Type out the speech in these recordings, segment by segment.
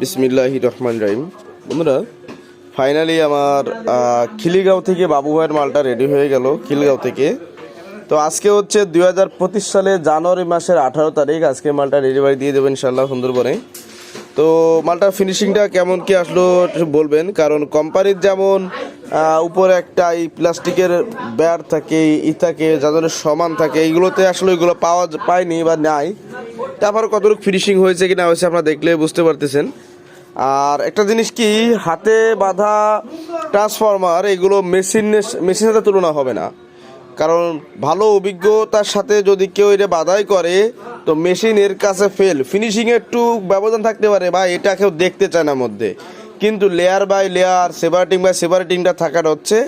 বিসমিল্লাহ রহমান রহিম। বন্ধুরা ফাইনালি আমার খিলিগাঁও থেকে বাবু ভাইয়ের মালটা রেডি হয়ে গেল খিলগাঁও থেকে। তো আজকে হচ্ছে দুই হাজার পঁচিশ সালে জানুয়ারি মাসের আঠারো তারিখ। আজকে মালটা ডেলিভারি দিয়ে দেবেন ইনশাল্লাহ সুন্দরবনে। তো মালটার ফিনিশিংটা কেমন কি আসলো বলবেন, কারণ কোম্পানির যেমন উপরে একটা এই প্লাস্টিকের ব্যাট থাকে, ই থাকে, যাদের সমান থাকে, এইগুলোতে আসলে এগুলো পাওয়া পায়নি বা নাই। তারপর কতটুকু ফিনিশিং হয়েছে কিনা হয়েছে আপনারা দেখলে বুঝতে পারতেছেন। আর একটা জিনিস কি, হাতে বাঁধা ট্রান্সফরমার এগুলো মেশিন মেশিনের সাথে তুলনা হবে না। কারণ ভালো অভিজ্ঞতার সাথে যদি কেউ এটা বাধাই করে, তো মেশিন এর কাছে ফেল ফিনিশিংয়ে একটু ব্যবধান থাকতে পারে, বা এটা কেউ দেখতে চায় না মধ্যে। কিন্তু layer by layer separating by সেভারেটিংটা থাকাটা হচ্ছে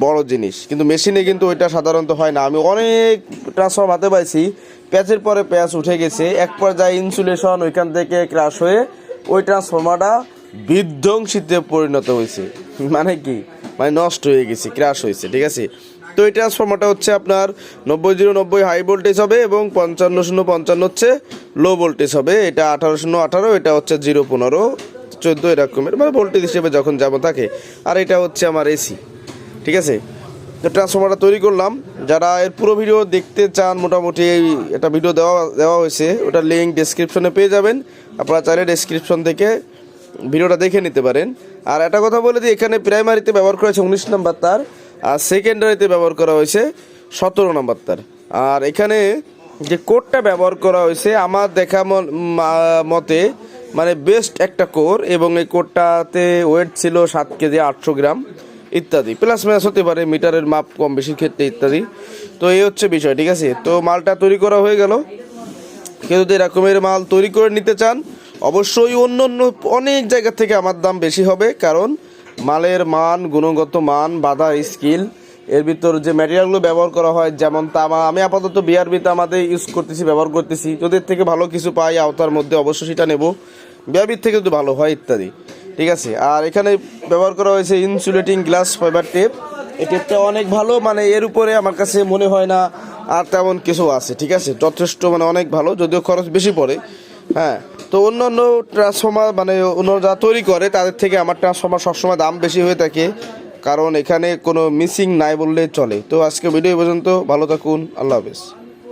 বড় জিনিস। কিন্তু মেশিনে কিন্তু ওইটা সাধারণত হয় না। আমি অনেক ট্রান্সফর্ম হাতে পাইছি। প্যাচের পরে প্যাচ উঠে গেছে। এক পর্যায়ে ইনসুলেশন ওইখান থেকে ক্রাশ হয়ে ওই ট্রান্সফর্মারটা বিধ্বংসীতে পরিণত হয়েছে। মানে কি? মানে নষ্ট হয়ে গেছে ক্রাশ হয়েছে, ঠিক আছে? তো এই ট্রান্সফর্মারটা হচ্ছে আপনার নব্বই জিরো নব্বই হাই ভোল্টেজ হবে এবং পঞ্চান্ন শূন্য পঞ্চান্ন হচ্ছে লো ভোল্টেজ হবে। এটা আঠারো শূন্য আঠারো এটা হচ্ছে জিরো পনেরো চোদ্দ এরকমের। মানে ভোল্টেজ হিসেবে যখন যেমন থাকে। আর এটা হচ্ছে আমার এসি ঠিক আছে? তো ট্রান্সফর্মারটা তৈরি করলাম। যারা এর পুরো ভিডিও দেখতে চান, মোটামুটি এই একটা ভিডিও দেওয়া দেওয়া হয়েছে ওটা লিঙ্ক ডেসক্রিপশনে পেয়ে যাবেন। আপনারা চাইলে ডেসক্রিপশন থেকে ভিডিওটা দেখে নিতে পারেন। আর একটা কথা বলে দিই, এখানে প্রাইমারিতে ব্যবহার করা হয়েছে উনিশ নাম্বার তার, আর সেকেন্ডারিতে ব্যবহার করা হয়েছে সতেরো নাম্বার তার। আর এখানে যে কোডটা ব্যবহার করা হয়েছে, আমার দেখা মতে মানে বেস্ট একটা কোর এবং এই কোডটাতে ওয়েট ছিল সাত কেজি আটশো গ্রাম। ইত্যাদি। প্লাস মাইনাস হতে পারে মিটারের মাপ কম বেশির ক্ষেত্রে ইত্যাদি। তো এই হচ্ছে বিষয়, ঠিক আছে? তো মালটা তৈরি করা হয়ে গেল। কেউ যদি এরকমের মাল তৈরি করে নিতে চান, অবশ্যই অন্য অন্য অনেক জায়গা থেকে আমার দাম বেশি হবে। কারণ মালের মান, গুণগত মান, বাধা স্কিল এর ভিতর যে ম্যাটেরিয়ালগুলো ব্যবহার করা হয়, যেমন তামা, আমি আপাতত বিআরবি তামাতে ইউজ করতেছি, ব্যবহার করতেছি। যদি থেকে ভালো কিছু পাই আওতার মধ্যে অবশ্যই সেটা নেব। বিআরবির থেকে যদি ভালো হয় ইত্যাদি। ঠিক আছে। আর এখানে ব্যবহার করা হয়েছে ইনসুলেটিং গ্লাস ফাইবার টেপ টেপটা অনেক ভালো মানে এর উপরে আমার কাছে মনে হয় না আর তেমন কিছু আছে, ঠিক আছে? যথেষ্ট মানে অনেক ভালো, যদিও খরচ বেশি পড়ে। হ্যাঁ তো অন্য অন্য ট্রান্সফর্মার মানে অন্য যা তৈরি করে, তাদের থেকে আমার ট্রান্সফর্মার সবসময় দাম বেশি হয়ে থাকে। কারণ এখানে কোনো মিসিং নাই বললে চলে। তো আজকে ভিডিও পর্যন্ত, ভালো থাকুন, আল্লাহ হাফেজ।